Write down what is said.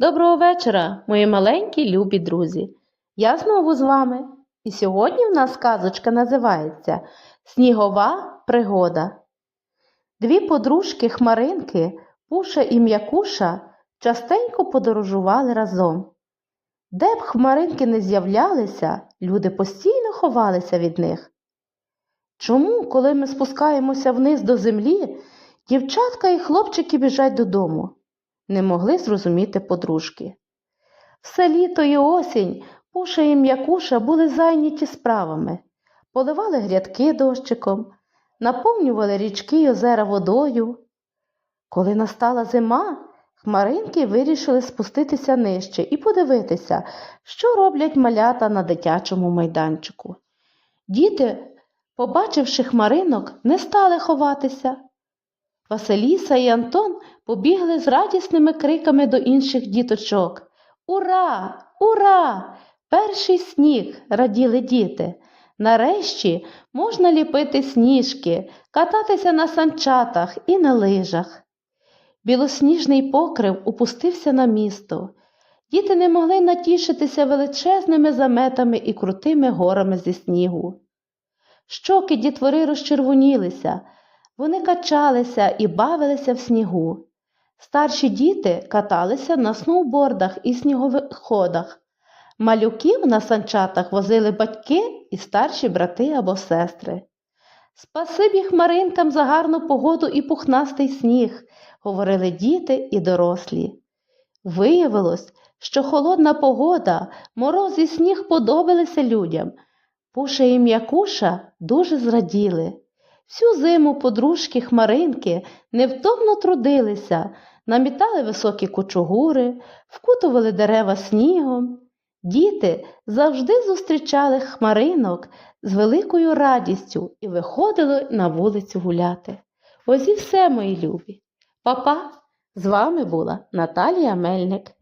Доброго вечора, мої маленькі любі друзі. Я знову з вами. І сьогодні в нас казочка називається Снігова пригода. Дві подружки Хмаринки, Пуша і М'якуша, частенько подорожували разом. Де б хмаринки не з'являлися, люди постійно ховалися від них. Чому, коли ми спускаємося вниз до землі, дівчатка і хлопчики біжать додому? Не могли зрозуміти подружки. Все літо і осінь Пуша і М'якуша були зайняті справами, поливали грядки дощиком, наповнювали річки й озера водою. Коли настала зима, хмаринки вирішили спуститися нижче і подивитися, що роблять малята на дитячому майданчику. Діти, побачивши хмаринок, не стали ховатися. Василіса і Антон побігли з радісними криками до інших діточок. Ура! Ура! Перший сніг! раділи діти. Нарешті можна ліпити сніжки, кататися на санчатах і на лижах. Білосніжний покрив опустився на місто. Діти не могли натішитися величезними заметами і крутими горами зі снігу. Щоки дітвори розчервонілися, вони качалися і бавилися в снігу. Старші діти каталися на сноубордах і сніговиходах. Малюків на санчатах возили батьки і старші брати або сестри. Спасибі хмаринкам за гарну погоду і пухнастий сніг, говорили діти і дорослі. Виявилось, що холодна погода, мороз і сніг подобалися людям. Пуша і м'якуша дуже зраділи. Всю зиму подружки хмаринки невтомно трудилися, намітали високі кучугури, вкутували дерева снігом. Діти завжди зустрічали хмаринок з великою радістю і виходили на вулицю гуляти. Ось і все, мої любі. Папа, з вами була Наталія Мельник.